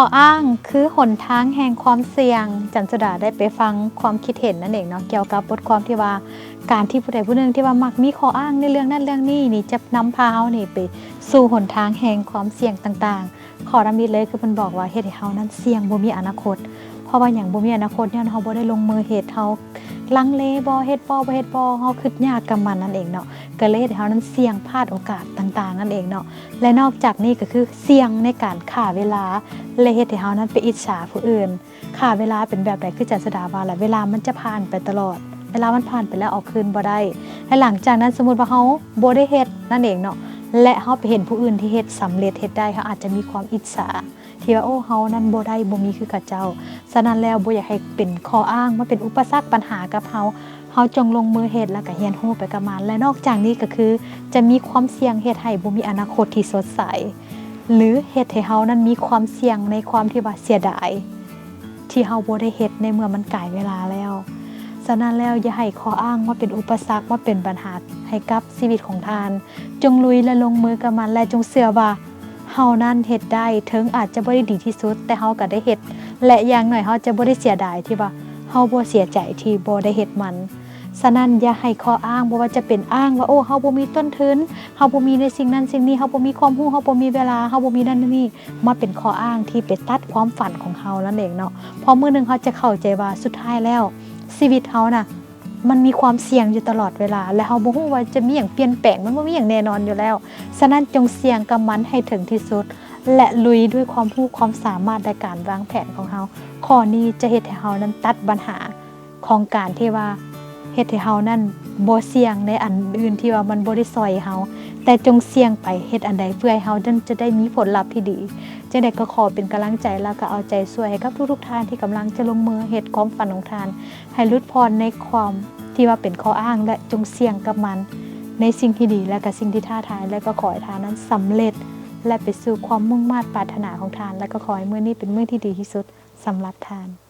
ออ้างคือหนทางแห่งความเสี่ยง จันสุดาได้ไปฟังความคิดเห็นนั่นเองเนาะเกี่ยวกับบทความที่ว่าการที่ผู้ใดผู้หนึ่งที่ว่ามักมีข้ออ้างในเรื่องนั้นเรื่องนี้นี่จะนำพาเฮานี่ไปสู่หนทางแห่งความเสี่ยงต่างๆ ขอรำนิดเลยคือมันบอกว่าเฮ็ดให้เฮานั้นเสี่ยงบ่มีอนาคต เพราะว่าอย่างบ่มีอนาคตเนี่ยเฮาบ่ได้ลงมือเฮ็ดเฮา ลังเลบ่เฮ็ดบ่บ่เฮ็ดบ่เฮาคิดยากกับมันนั่นเองเนาะก็เลยเฮ็ดให้เฮานั้นเสี่ยงพลาดโอกาสต่างๆ นั่นเองเนาะและนอกจากนี้ก็คือเสี่ยงในการฆ่าเวลาเลยเฮ็ดให้เฮานั้นไปอิจฉาผู้อื่นค่าเวลาเป็นแบบใดคือจันสดาว่าละเวลามันจะผ่านไปตลอด เวลามันผ่านไปแล้วเอาคืนบ่ได้และหลังจากนั้นสมมุติว่าเฮาบ่ได้เฮ็ดนั่นเองเนาะ และเฮาไปเห็นผู้อื่นที่เฮ็ดสำเร็จเฮ็ดได้เฮาอาจจะมีความอิจฉาที่ว่าโอ้เฮานั้นบ่ได้บ่มีคือกับเจ้าฉะนั้นแล้วบ่อยากให้เป็นข้ออ้างมาเป็นอุปสรรคปัญหากับเฮาเฮาจงลงมือเฮ็ดแล้วก็เรียนรู้ไปกับมันและนอกจากนี้ก็คือ จะมีความเสี่ยงเฮ็ดให้บ่มีอนาคตที่สดใส หรือเฮ็ดให้เฮานั้นมีความเสี่ยงในความที่ว่าเสียดายที่เฮาบ่ได้เฮ็ดในเมื่อมันกลายเวลาแล้วะนั้นแล้วอย่าให้ข้ออ้างมาเป็นอุปสรรคมาเป็นปัญหาให้กับชีวิตของทาน จงลุยและลงมือกับมันและจงเชื่อว่าเฮานั้นเฮ็ดได้ถึงอาจจะบ่ได้ดีที่สุด แต่เฮาก็ได้เฮ็ดและอย่างหน้อยเฮาจะบ่ได้เสียดายที่ว่าเฮาบ่เสียใจที่บ่ได้เฮ็ดมันฉะนั้นอย่าให้ข้ออ้างบ่ว่าจะเป็นอ้างว่าโอ้เฮาบ่มีต้นทุนเฮาบ่มีในสิ่งนั้นสิ่งนี้เฮาบ่มีความรู้เฮาบ่มีเวลาเฮาบ่มีนั่นนี่มาเป็นข้ออ้างที่ไปตัดความฝันของเฮานั่นเองเนาะพอมื้อหนึงเฮาจะเข้าใจว่าสุดท้ายแล้ว ชีวิตเฮาน่ะ มันมีความเสี่ยงอยู่ตลอดเวลา และเฮาบ่ฮู้ว่าจะมีอย่างเปลี่ยนแปลงมันบ่มีอย่างแน่นอนอยู่แล้ว ฉะนั้นจงเสี่ยงกับมันให้ถึงที่สุด และลุยด้วยความรู้ความสามารถในการวางแผนของเฮาข้อนี้จะเฮ็ดให้เฮานั้นตัดปัญหาของการที่ว่า เฮ็ดให้เฮานั้นบ่เสี่ยงในอันอื่นที่ว่ามันบ่ได้ซอยเฮาแต่จงเสี่ยงไปเฮ็ดอันใดเพื่อให้เฮาจะได้มีผลลัพธ์ที่ดีจังได๋ก็ขอเป็นกำลังใจแล้วก็เอาใจช่วยให้กับทุกๆท่านที่กำลังจะลงมือเฮ็ดความฝันของท่าน ให้หลุดพ้นในความที่ว่าเป็นข้ออ้างและจงเสี่ยงกับมัน ในสิ่งที่ดีและกับสิ่งที่ท้าทาย และก็ขอให้ท่านนั้นสำเร็จ และไปสู่ความมุ่งมา่ปรารถนาของท่าน และก็ขอให้เมื่อนี้เป็นเมื่อที่ดีที่สุดสำหรับท่าน